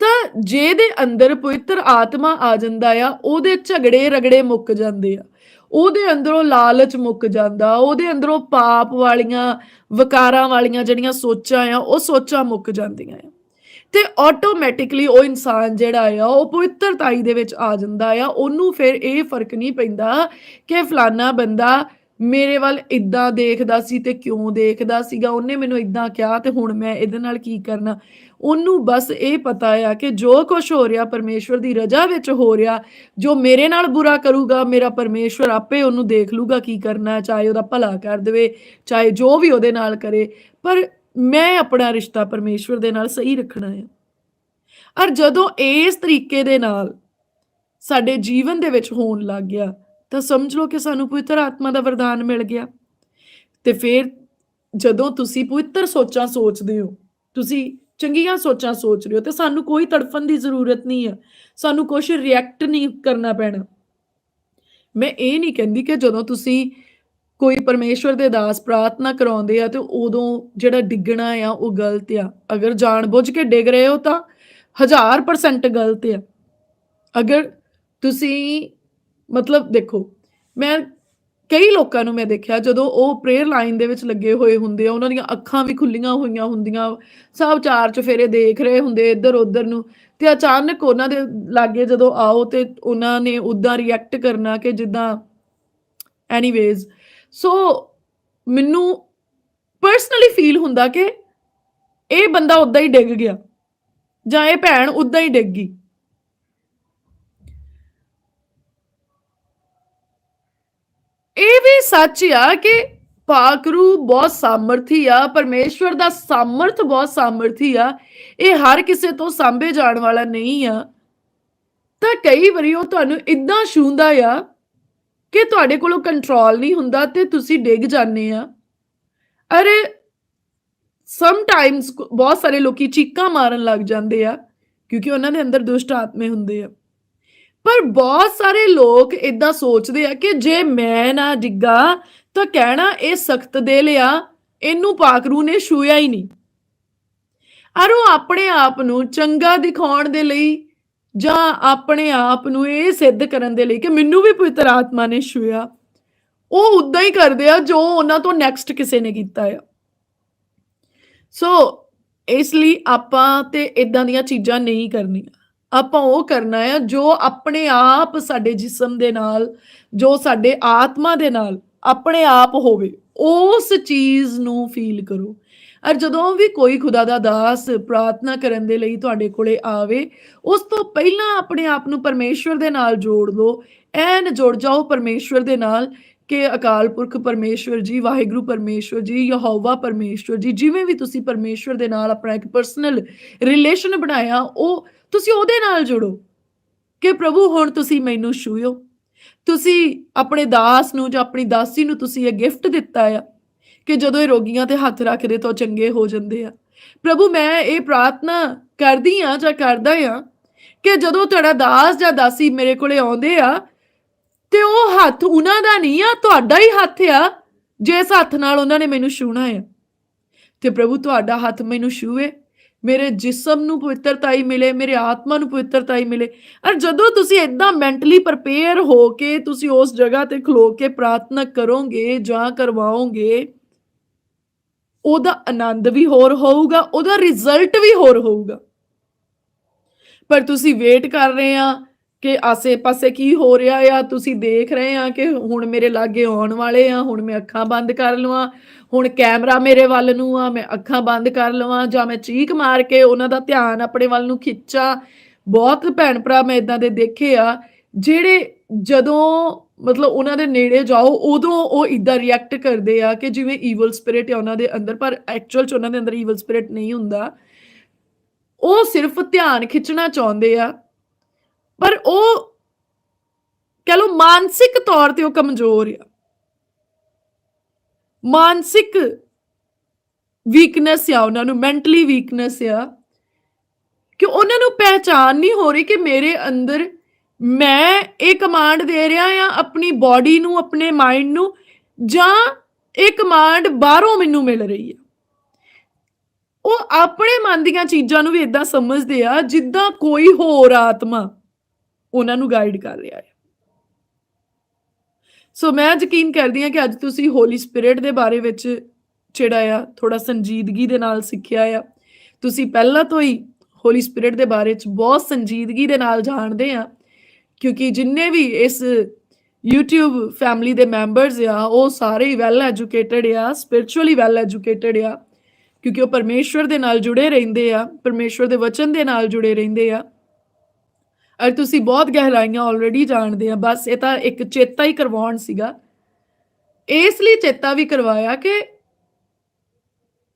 ਤਾਂ ਜਿਹਦੇ ਅੰਦਰ ਪਵਿੱਤਰ ਆਤਮਾ ਆ ਜਾਂਦਾ ਆ, ਉਹਦੇ ਝਗੜੇ ਰਗੜੇ ਮੁੱਕ ਜਾਂਦੇ ਆ। ਉਹਦੇ ਅੰਦਰੋਂ ਲਾਲਚ ਮੁੱਕ ਜਾਂਦਾ, ਉਹਦੇ ਅੰਦਰੋਂ ਪਾਪ ਵਾਲੀਆਂ ਵਿਕਾਰਾਂ ਵਾਲੀਆਂ ਜਿਹੜੀਆਂ ਸੋਚਾਂ ਆ, ਉਹ ਸੋਚਾਂ ਮੁੱਕ ਜਾਂਦੀਆਂ ਆ। ਤੇ ਆਟੋਮੈਟਿਕਲੀ ਉਹ ਇਨਸਾਨ ਜਿਹੜਾ ਆ, ਉਹ ਪਵਿੱਤਰਤਾਈ ਦੇ ਵਿੱਚ ਆ ਜਾਂਦਾ ਆ, ਉਹਨੂੰ ਫਿਰ ਇਹ ਫ਼ਰਕ ਨਹੀਂ ਪੈਂਦਾ ਕਿ ਫਲਾਨਾ ਬੰਦਾ ਮੇਰੇ ਵੱਲ ਇਦਾਂ ਦੇਖਦਾ ਸੀ ਤੇ ਕਿਉਂ ਦੇਖਦਾ ਸੀਗਾ? ਉਹਨੇ ਮੈਨੂੰ ਇਦਾਂ ਕਿਹਾ ਤੇ ਹੁਣ ਮੈਂ ਇਹਦੇ ਨਾਲ ਕੀ ਕਰਨਾ? ਉਹਨੂੰ ਬਸ ਇਹ ਪਤਾ ਆ ਕਿ ਜੋ ਕੁਝ ਹੋ ਰਿਹਾ ਪਰਮੇਸ਼ਵਰ ਦੀ ਰਜ਼ਾ ਵਿੱਚ ਹੋ ਰਿਹਾ, ਜੋ ਮੇਰੇ ਨਾਲ ਬੁਰਾ ਕਰੂਗਾ, ਮੇਰਾ ਪਰਮੇਸ਼ਵਰ ਆਪੇ ਉਹਨੂੰ ਦੇਖ ਲੂਗਾ ਕੀ ਕਰਨਾ, ਚਾਹੇ ਉਹਦਾ ਭਲਾ ਕਰ ਦੇਵੇ, ਚਾਹੇ ਜੋ ਵੀ ਉਹਦੇ ਨਾਲ ਕਰੇ। ਪਰ ਮੈਂ ਆਪਣਾ ਰਿਸ਼ਤਾ ਪਰਮੇਸ਼ਵਰ ਦੇ ਨਾਲ ਸਹੀ ਰੱਖਣਾ ਹੈ ਔਰ ਜਦੋਂ ਇਸ ਤਰੀਕੇ ਦੇ ਨਾਲ ਸਾਡੇ ਜੀਵਨ ਦੇ ਵਿੱਚ ਹੋਣ ਲੱਗ ਗਿਆ ਤਾਂ ਸਮਝ ਲਓ ਕਿ ਸਾਨੂੰ ਪਵਿੱਤਰ ਆਤਮਾ ਦਾ ਵਰਦਾਨ ਮਿਲ ਗਿਆ। ਤੇ ਫਿਰ ਜਦੋਂ ਤੁਸੀਂ ਪਵਿੱਤਰ ਸੋਚਾਂ ਸੋਚਦੇ ਹੋ, ਤੁਸੀਂ ਚੰਗੀਆਂ ਸੋਚਾਂ ਸੋਚ ਰਹੇ ਹੋ, ਤੇ ਸਾਨੂੰ ਕੋਈ ਤੜਫਣ ਦੀ ਜ਼ਰੂਰਤ ਨਹੀਂ ਆ। ਸਾਨੂੰ ਕੁਝ ਰਿਐਕਟ ਨਹੀਂ ਕਰਨਾ ਪੈਣਾ। ਮੈਂ ਇਹ ਨਹੀਂ ਕਹਿੰਦੀ ਕਿ ਜਦੋਂ ਤੁਸੀਂ ਕੋਈ ਪਰਮੇਸ਼ਵਰ ਦੇ ਦਾਸ ਪ੍ਰਾਰਥਨਾ ਕਰਾਉਂਦੇ ਆ, ਤੇ ਉਦੋਂ ਜਿਹੜਾ ਡਿੱਗਣਾ ਆ, ਉਹ ਗਲਤ ਆ। ਅਗਰ ਜਾਣਬੁੱਝ ਕੇ ਡਿੱਗ ਰਹੇ ਹੋ ਤਾਂ 1000% ਗਲਤ ਆ। ਅਗਰ ਤੁਸੀਂ ਮਤਲਬ ਦੇਖੋ, ਮੈਂ ਕਈ ਲੋਕਾਂ ਨੂੰ ਮੈਂ ਦੇਖਿਆ, ਜਦੋਂ ਉਹ ਪ੍ਰੇਅਰ ਲਾਈਨ ਦੇ ਵਿੱਚ ਲੱਗੇ ਹੋਏ ਹੁੰਦੇ ਆ, ਉਹਨਾਂ ਦੀਆਂ ਅੱਖਾਂ ਵੀ ਖੁੱਲੀਆਂ ਹੋਈਆਂ ਹੁੰਦੀਆਂ, ਸਭ ਚਾਰ ਚਫੇਰੇ ਦੇਖ ਰਹੇ ਹੁੰਦੇ ਇੱਧਰ ਉੱਧਰ ਨੂੰ, ਤੇ ਅਚਾਨਕ ਉਹਨਾਂ ਦੇ ਲਾਗੇ ਜਦੋਂ ਆਓ ਤੇ ਉਹਨਾਂ ਨੇ ਉਦਾਂ ਰਿਐਕਟ ਕਰਨਾ ਕਿ ਜਿੱਦਾਂ ਐਨੀਵੇਜ਼ ਸੋ ਮੈਨੂੰ ਪਰਸਨਲੀ ਫੀਲ ਹੁੰਦਾ ਕਿ ਇਹ ਬੰਦਾ ਉਦਾਂ ਹੀ ਡਿੱਗ ਗਿਆ, ਜਾਂ ਇਹ ਭੈਣ ਉਦਾਂ ਹੀ ਡਿੱਗ ਗਈ। ਇਹ ਵੀ ਸੱਚ ਆ ਕਿ ਪਾਕਰੂ ਬਹੁਤ ਸਾਮਰਥੀ ਆ, ਪਰਮੇਸ਼ਵਰ ਦਾ ਸਾਮਰਥ ਬਹੁਤ ਸਾਮਰਥੀ ਆ। ਇਹ ਹਰ ਕਿਸੇ ਤੋਂ ਸਾਂਭੇ ਜਾਣ ਵਾਲਾ ਨਹੀਂ ਆ। ਤਾਂ ਕਈ ਵਾਰੀ ਉਹ ਤੁਹਾਨੂੰ ਇਦਾਂ ਛੂੰਦਾ ਆ ਕਿ ਤੁਹਾਡੇ ਕੋਲੋਂ ਕੰਟਰੋਲ ਨਹੀਂ ਹੁੰਦਾ ਤੇ ਤੁਸੀਂ ਡਿੱਗ ਜਾਂਦੇ ਆ। ਅਰੇ ਸਮ ਟਾਈਮਸ ਬਹੁਤ ਸਾਰੇ ਲੋਕੀ ਚੀਕਾਂ ਮਾਰਨ ਲੱਗ ਜਾਂਦੇ ਆ ਕਿਉਂਕਿ ਉਹਨਾਂ ਦੇ ਅੰਦਰ ਦੁਸ਼ਟ ਆਤਮੇ ਹੁੰਦੇ ਆ। ਪਰ ਬਹੁਤ ਸਾਰੇ ਲੋਕ ਇਦਾਂ ਸੋਚਦੇ ਆ ਕਿ ਜੇ ਮੈਂ ਨਾ ਡਿੱਗਾ, ਤਾਂ ਕਹਿਣਾ ਇਹ ਸਖਤ ਦੇ ਲਿਆ, ਇਹਨੂੰ ਪਾਕਰੂ ਨੇ ਛੂਇਆ ਹੀ ਨਹੀਂ। ਅਰ ਉਹ ਆਪਣੇ ਆਪ ਨੂੰ ਚੰਗਾ ਦਿਖਾਉਣ ਦੇ ਲਈ ਜਾਂ ਆਪਣੇ ਆਪ ਨੂੰ ਇਹ ਸਿੱਧ ਕਰਨ ਦੇ ਲਈ ਕਿ ਮੈਨੂੰ ਵੀ ਪਵਿੱਤਰ ਆਤਮਾ ਨੇ ਛੂਇਆ ਉਹ ਉਦਾਂ ਹੀ ਕਰਦੇ ਆ ਜੋ ਉਹਨਾਂ ਤੋਂ ਨੈਕਸਟ ਕਿਸੇ ਨੇ ਕੀਤਾ ਆ। ਸੋ ਇਸ ਲਈ ਆਪਾਂ ਤੇ ਇਦਾਂ ਦੀਆਂ ਚੀਜ਼ਾਂ ਨਹੀਂ ਕਰਨੀਆਂ। ਆਪਾਂ ਉਹ ਕਰਨਾ ਆ ਜੋ ਆਪਣੇ ਆਪ ਸਾਡੇ ਜਿਸਮ ਦੇ ਨਾਲ, ਜੋ ਸਾਡੇ ਆਤਮਾ ਦੇ ਨਾਲ ਆਪਣੇ ਆਪ ਹੋਵੇ, ਉਸ ਚੀਜ਼ ਨੂੰ ਫੀਲ ਕਰੋ। ਔਰ ਜਦੋਂ ਵੀ ਕੋਈ ਖੁਦਾ ਦਾ ਦਾਸ ਪ੍ਰਾਰਥਨਾ ਕਰਨ ਦੇ ਲਈ ਤੁਹਾਡੇ ਕੋਲੇ ਆਵੇ, ਉਸ ਤੋਂ ਪਹਿਲਾਂ ਆਪਣੇ ਆਪ ਨੂੰ ਪਰਮੇਸ਼ਵਰ ਦੇ ਨਾਲ ਜੋੜ ਲਓ। ਐਨ ਜੋੜ ਜਾਓ ਪਰਮੇਸ਼ਵਰ ਦੇ ਨਾਲ ਕਿ ਅਕਾਲ ਪੁਰਖ ਪਰਮੇਸ਼ਵਰ ਜੀ, ਵਾਹਿਗੁਰੂ ਪਰਮੇਸ਼ਵਰ ਜੀ, ਯਹੋਵਾ ਪਰਮੇਸ਼ਵਰ ਜੀ, ਜਿਵੇਂ ਵੀ ਤੁਸੀਂ ਪਰਮੇਸ਼ਵਰ ਦੇ ਨਾਲ ਆਪਣਾ ਇੱਕ ਪਰਸਨਲ ਰਿਲੇਸ਼ਨ ਬਣਾਇਆ, ਉਹ ਤੁਸੀਂ ਉਹਦੇ ਨਾਲ ਜੁੜੋ। ਕਿ ਪ੍ਰਭੂ, ਹੁਣ ਤੁਸੀਂ ਮੈਨੂੰ ਛੂਇਓ। ਤੁਸੀਂ ਆਪਣੇ ਦਾਸ ਨੂੰ ਜਾਂ ਆਪਣੀ ਦਾਸੀ ਨੂੰ ਤੁਸੀਂ ਇਹ ਗਿਫਟ ਦਿੱਤਾ ਆ ਕਿ ਜਦੋਂ ਇਹ ਰੋਗੀਆਂ ਤੇ ਹੱਥ ਰੱਖਦੇ ਤਾਂ ਉਹ ਚੰਗੇ ਹੋ ਜਾਂਦੇ ਆ। ਪ੍ਰਭੂ, ਮੈਂ ਇਹ ਪ੍ਰਾਰਥਨਾ ਕਰਦੀ ਆ ਜਾਂ ਕਰਦਾ ਆ ਕਿ ਜਦੋਂ ਤੁਹਾਡਾ ਦਾਸ ਜਾਂ ਦਾਸੀ ਮੇਰੇ ਕੋਲੇ ਆਉਂਦੇ ਆ ਤੇ ਉਹ ਹੱਥ ਉਹਨਾਂ ਦਾ ਨਹੀਂ ਆ, ਤੁਹਾਡਾ ਹੀ ਹੱਥ ਆ, ਜਿਸ ਹੱਥ ਨਾਲ ਉਹਨਾਂ ਨੇ ਮੈਨੂੰ ਛੂਣਾ ਆ। ਤੇ ਪ੍ਰਭੂ, ਤੁਹਾਡਾ ਹੱਥ ਮੈਨੂੰ ਛੂਏ ਮੇਰੇ ਜਿਸਮ ਨੂੰ ਪਵਿੱਤਰਤਾਈ ਮਿਲੇ, ਮੇਰੇ ਆਤਮਾ ਨੂੰ ਪਵਿੱਤਰਤਾਈ ਮਿਲੇ। ਔਰ ਜਦੋਂ ਤੁਸੀਂ ਇਦਾਂ ਮੈਂਟਲੀ ਪ੍ਰਪੇਅਰ ਹੋ ਕੇ ਤੁਸੀਂ ਉਸ ਜਗ੍ਹਾ ਤੇ ਖਲੋ ਕੇ ਪ੍ਰਾਰਥਨਾ ਕਰੋਗੇ ਜਾਂ ਕਰਵਾਓਗੇ, ਉਹਦਾ ਆਨੰਦ ਵੀ ਹੋਰ ਹੋਊਗਾ, ਉਹਦਾ ਰਿਜ਼ਲਟ ਵੀ ਹੋਰ ਹੋਊਗਾ। ਪਰ ਤੁਸੀਂ ਵੇਟ ਕਰ ਰਹੇ ਆ ਕਿ ਆਸੇ-ਪਾਸੇ ਕੀ ਹੋ ਰਿਹਾ ਆ? ਤੁਸੀਂ ਦੇਖ ਰਹੇ ਆ ਕਿ ਹੁਣ ਮੇਰੇ ਲਾਗੇ ਆਉਣ ਵਾਲੇ ਆ, ਹੁਣ ਮੈਂ ਅੱਖਾਂ ਬੰਦ ਕਰ ਲਵਾਂ, ਹੁਣ ਕੈਮਰਾ ਮੇਰੇ ਵੱਲ ਨੂੰ ਆ, ਮੈਂ ਅੱਖਾਂ ਬੰਦ ਕਰ ਲਵਾਂ, ਜਾਂ ਮੈਂ ਚੀਕ ਮਾਰ ਕੇ ਉਹਨਾਂ ਦਾ ਧਿਆਨ ਆਪਣੇ ਵੱਲ ਨੂੰ ਖਿੱਚਾਂ। ਬਹੁਤ ਭੈਣ ਭਰਾ ਮੈਂ ਇਦਾਂ ਦੇ ਦੇਖੇ ਆ, ਜਿਹੜੇ ਜਦੋਂ ਮਤਲਬ ਉਹਨਾਂ ਦੇ ਨੇੜੇ ਜਾਓ, ਉਦੋਂ ਉਹ ਇਦਾਂ ਰਿਐਕਟ ਕਰਦੇ ਆ ਕਿ ਜਿਵੇਂ ਈਵਲ ਸਪਿਰਿਟ ਹੈ ਉਹਨਾਂ ਦੇ ਅੰਦਰ, ਪਰ ਐਕਚੁਅਲ ਚ ਉਹਨਾਂ ਦੇ ਅੰਦਰ ਈਵਲ ਸਪਿਰਿਟ ਨਹੀਂ ਹੁੰਦਾ। ਉਹ ਸਿਰਫ ਧਿਆਨ ਖਿੱਚਣਾ ਚਾਹੁੰਦੇ ਆ। ਪਰ ਉਹ ਕਹ ਲੋ ਮਾਨਸਿਕ ਤੌਰ ਤੇ ਉਹ ਕਮਜ਼ੋਰ ਆ। ਮਾਨਸਿਕ ਵੀਕਨੈਸ ਆ ਉਹਨਾਂ ਨੂੰ ਮੈਂਟਲੀ ਵੀਕਨੈਸ ਆ ਕਿ ਉਹਨਾਂ ਨੂੰ ਪਹਿਚਾਨ ਨਹੀਂ ਹੋ ਰਹੀ ਕਿ ਮੇਰੇ ਅੰਦਰ ਮੈਂ ਇਹ ਕਮਾਂਡ ਦੇ ਰਿਹਾ ਆ ਆਪਣੀ ਬਾਡੀ ਨੂੰ, ਆਪਣੇ ਮਾਈਂਡ ਨੂੰ ਜਾਂ ਇਹ ਕਮਾਂਡ ਬਾਹਰੋਂ ਮੈਨੂੰ ਮਿਲ ਰਹੀ ਆ। ਉਹ ਆਪਣੇ ਮਨ ਦੀਆਂ ਚੀਜ਼ਾਂ ਨੂੰ ਵੀ ਇਦਾਂ ਸਮਝਦੇ ਆ ਜਿੱਦਾਂ ਕੋਈ ਹੋਰ ਆਤਮਾ ਉਹਨਾਂ ਨੂੰ ਗਾਈਡ ਕਰ ਰਿਹਾ ਹੈ। ਸੋ ਮੈਂ ਯਕੀਨ ਕਰਦੀ ਹਾਂ ਕਿ ਅੱਜ ਤੁਸੀਂ ਹੋਲੀ ਸਪਿਰਿਟ ਦੇ ਬਾਰੇ ਵਿੱਚ ਜਿਹੜਾ ਆ ਥੋੜਾ ਸੰਜੀਦਗੀ ਦੇ ਨਾਲ ਸਿੱਖਿਆ ਆ। ਤੁਸੀਂ ਪਹਿਲਾਂ ਤੋਂ ਹੀ ਹੋਲੀ ਸਪਿਰਿਟ ਦੇ ਬਾਰੇ ਚ ਬਹੁਤ ਸੰਜੀਦਗੀ ਦੇ ਨਾਲ ਜਾਣਦੇ ਆ, ਕਿਉਂਕਿ ਜਿੰਨੇ ਵੀ ਇਸ YouTube ਫੈਮਿਲੀ ਦੇ ਮੈਂਬਰਸ ਆ, ਉਹ ਸਾਰੇ ਹੀ ਵੈਲ ਐਜੂਕੇਟਡ ਆ ਸਪਿਰਚੁਅਲੀ ਵੈਲ ਐਜੂਕੇਟਡ ਆ, ਕਿਉਂਕਿ ਉਹ ਪਰਮੇਸ਼ਵਰ ਦੇ ਨਾਲ ਜੁੜੇ ਰਹਿੰਦੇ ਆ, ਪਰਮੇਸ਼ਵਰ ਦੇ ਵਚਨ ਦੇ ਨਾਲ ਜੁੜੇ ਰਹਿੰਦੇ ਆ। ਅਰ ਤੁਸੀਂ ਬਹੁਤ ਗਹਿਰਾਈਆਂ ਆਲਰੇਡੀ ਜਾਣਦੇ ਆ, ਬਸ ਇਹ ਤਾਂ ਇੱਕ ਚੇਤਾ ਹੀ ਕਰਵਾਉਣ ਸੀਗਾ। ਇਸ ਲਈ ਚੇਤਾ ਵੀ ਕਰਵਾਇਆ ਕਿ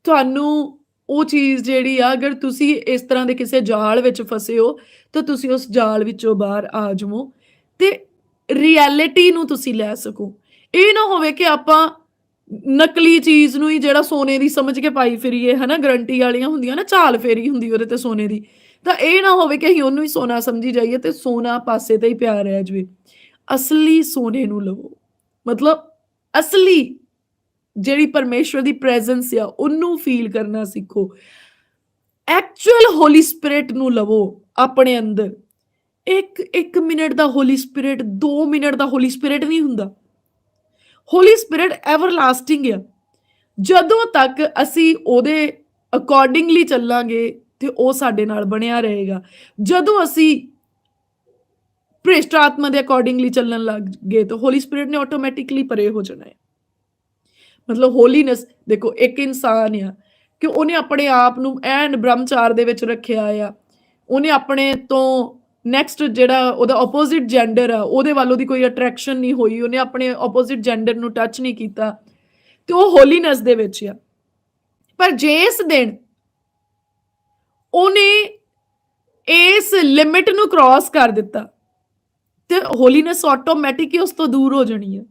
ਤੁਹਾਨੂੰ ਉਹ ਚੀਜ਼ ਜਿਹੜੀ ਆ, ਅਗਰ ਤੁਸੀਂ ਇਸ ਤਰ੍ਹਾਂ ਦੇ ਕਿਸੇ ਜਾਲ ਵਿੱਚ ਫਸੇ ਹੋ ਤਾਂ ਤੁਸੀਂ ਉਸ ਜਾਲ ਵਿੱਚੋਂ ਬਾਹਰ ਆ ਜਾਵੋ ਤੇ ਰਿਐਲਿਟੀ ਨੂੰ ਤੁਸੀਂ ਲੈ ਸਕੋ। ਇਹ ਨਾ ਹੋਵੇ ਕਿ ਆਪਾਂ ਨਕਲੀ ਚੀਜ਼ ਨੂੰ ਹੀ ਜਿਹੜਾ ਸੋਨੇ ਦੀ ਸਮਝ ਕੇ ਪਾਈ ਫਿਰੀਏ, ਹਨਾ, ਗਰੰਟੀ ਵਾਲੀਆਂ ਹੁੰਦੀਆਂ ਨਾ, ਝਾਲ ਫੇਰੀ ਹੁੰਦੀ ਉਹਦੇ ਤੇ ਸੋਨੇ ਦੀ। ਤਾਂ ਇਹ ਨਾ ਹੋਵੇ ਕਿ ਅਸੀਂ ਉਹਨੂੰ ਹੀ ਸੋਨਾ ਸਮਝੀ ਜਾਈਏ ਤੇ ਸੋਨਾ ਪਾਸੇ ਤੇ ਹੀ ਪਿਆ ਰਹਿ ਜਵੇ ਅਸਲੀ ਸੋਨੇ ਨੂੰ ਲਵੋ। ਮਤਲਬ ਅਸਲੀ ਜਿਹੜੀ ਪਰਮੇਸ਼ਵਰ ਦੀ ਪ੍ਰੈਜ਼ੈਂਸ ਆ, ਉਹਨੂੰ ਫੀਲ ਕਰਨਾ ਸਿੱਖੋ। ਐਕਚੁਅਲ ਹੋਲੀ ਸਪਿਰਿਟ ਨੂੰ ਲਵੋ ਆਪਣੇ ਅੰਦਰ। ਇੱਕ ਇੱਕ ਮਿੰਟ ਦਾ ਹੋਲੀ ਸਪਿਰਿਟ 2 ਮਿੰਟ ਦਾ ਹੋਲੀ ਸਪਿਰਿਟ ਨਹੀਂ ਹੁੰਦਾ। ਹੋਲੀ ਸਪਿਰਿਟ ਐਵਰਲਾਸਟਿੰਗ ਆ। ਜਦੋਂ ਤੱਕ ਅਸੀਂ ਉਹਦੇ ਅਕੋਰਡਿੰਗਲੀ ਚੱਲਾਂਗੇ ਤੇ ਉਹ ਸਾਡੇ ਨਾਲ ਬਣਿਆ ਰਹੇਗਾ। ਜਦੋਂ ਅਸੀਂ ਭ੍ਰਿਸ਼ਟ ਆਤਮਾ ਦੇ ਅਕੋਰਡਿੰਗਲੀ ਚੱਲਣ ਲੱਗ ਗਏ, ਤਾਂ ਹੋਲੀ ਸਪਿਰਿਟ ਨੇ ਆਟੋਮੈਟਿਕਲੀ ਪਰੇ ਹੋ ਜਾਣਾ ਹੈ। ਮਤਲਬ ਹੋਲੀਨੈਸ ਦੇਖੋ, ਇੱਕ ਇਨਸਾਨ ਆ ਕਿ ਉਹਨੇ ਆਪਣੇ ਆਪ ਨੂੰ ਐਨ ਬ੍ਰਹਮਚਾਰ ਦੇ ਵਿੱਚ ਰੱਖਿਆ ਆ। ਉਹਨੇ ਆਪਣੇ ਤੋਂ ਨੈਕਸਟ ਜਿਹੜਾ ਉਹਦਾ ਆਪੋਜ਼ਿਟ ਜੈਂਡਰ ਆ, ਉਹਦੇ ਵੱਲ ਉਹਦੀ ਕੋਈ ਅਟਰੈਕਸ਼ਨ ਨਹੀਂ ਹੋਈ। ਉਹਨੇ ਆਪਣੇ ਆਪੋਜ਼ਿਟ ਜੈਂਡਰ ਨੂੰ ਟੱਚ ਨਹੀਂ ਕੀਤਾ। ਤੇ ਉਹ ਹੋਲੀਨੈਸ ਦੇ ਵਿੱਚ ਆ। ਪਰ ਜੇ ਇਸ ਦਿਨ ਉਹਨੇ ਇਸ ਲਿਮਿਟ ਨੂੰ ਕ੍ਰਾਸ ਕਰ ਦਿੱਤਾ। ਤੇ ਹੋਲੀਨੈਸ ਆਟੋਮੈਟਿਕ ਹੀ ਉਸ ਤੋਂ ਦੂਰ ਹੋ ਜਾਣੀ ਹੈ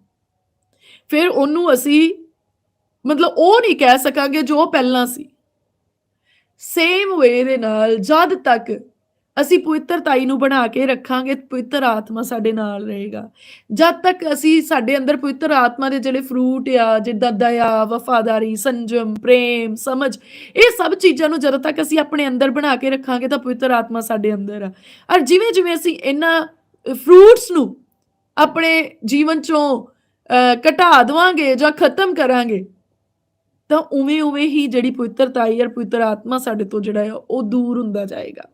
ਫਿਰ ਉਹਨੂੰ ਅਸੀਂ ਮਤਲਬ ਉਹ ਨਹੀਂ ਕਹਿ ਸਕਾਂਗੇ ਜੋ ਪਹਿਲਾਂ ਸੀ। ਸੇਮ ਵੇ ਦੇ ਨਾਲ ਜਦ ਤੱਕ ਅਸੀਂ ਪਵਿੱਤਰਤਾਈ ਨੂੰ ਬਣਾ ਕੇ ਰੱਖਾਂਗੇ, ਪਵਿੱਤਰ ਆਤਮਾ ਸਾਡੇ ਨਾਲ ਰਹੇਗਾ। ਜਦ ਤੱਕ ਅਸੀਂ ਸਾਡੇ ਅੰਦਰ ਪਵਿੱਤਰ ਆਤਮਾ ਦੇ ਜਿਹੜੇ ਫਰੂਟ ਆ, ਜਿੱਦਾਂ ਦਇਆ, ਵਫਾਦਾਰੀ, ਸੰਜਮ, ਪ੍ਰੇਮ, ਸਮਝ, ਇਹ ਸਭ ਚੀਜ਼ਾਂ ਨੂੰ ਜਦੋਂ ਤੱਕ ਅਸੀਂ ਆਪਣੇ ਅੰਦਰ ਬਣਾ ਕੇ ਰੱਖਾਂਗੇ ਤਾਂ ਪਵਿੱਤਰ ਆਤਮਾ ਸਾਡੇ ਅੰਦਰ ਆ। ਔਰ ਜਿਵੇਂ ਜਿਵੇਂ ਅਸੀਂ ਇਹਨਾਂ ਫਰੂਟਸ ਨੂੰ ਆਪਣੇ ਜੀਵਨ ਚੋਂ ਘਟਾ ਦਵਾਂਗੇ ਜਾਂ ਖਤਮ ਕਰਾਂਗੇ, ਤਾਂ ਉਵੇਂ ਉਵੇਂ ਹੀ ਜਿਹੜੀ ਪਵਿੱਤਰਤਾ ਹੈ ਔਰ ਪਵਿੱਤਰ ਆਤਮਾ ਸਾਡੇ ਤੋਂ ਜਿਹੜਾ ਹੈ ਉਹ ਦੂਰ ਹੁੰਦਾ ਜਾਏਗਾ।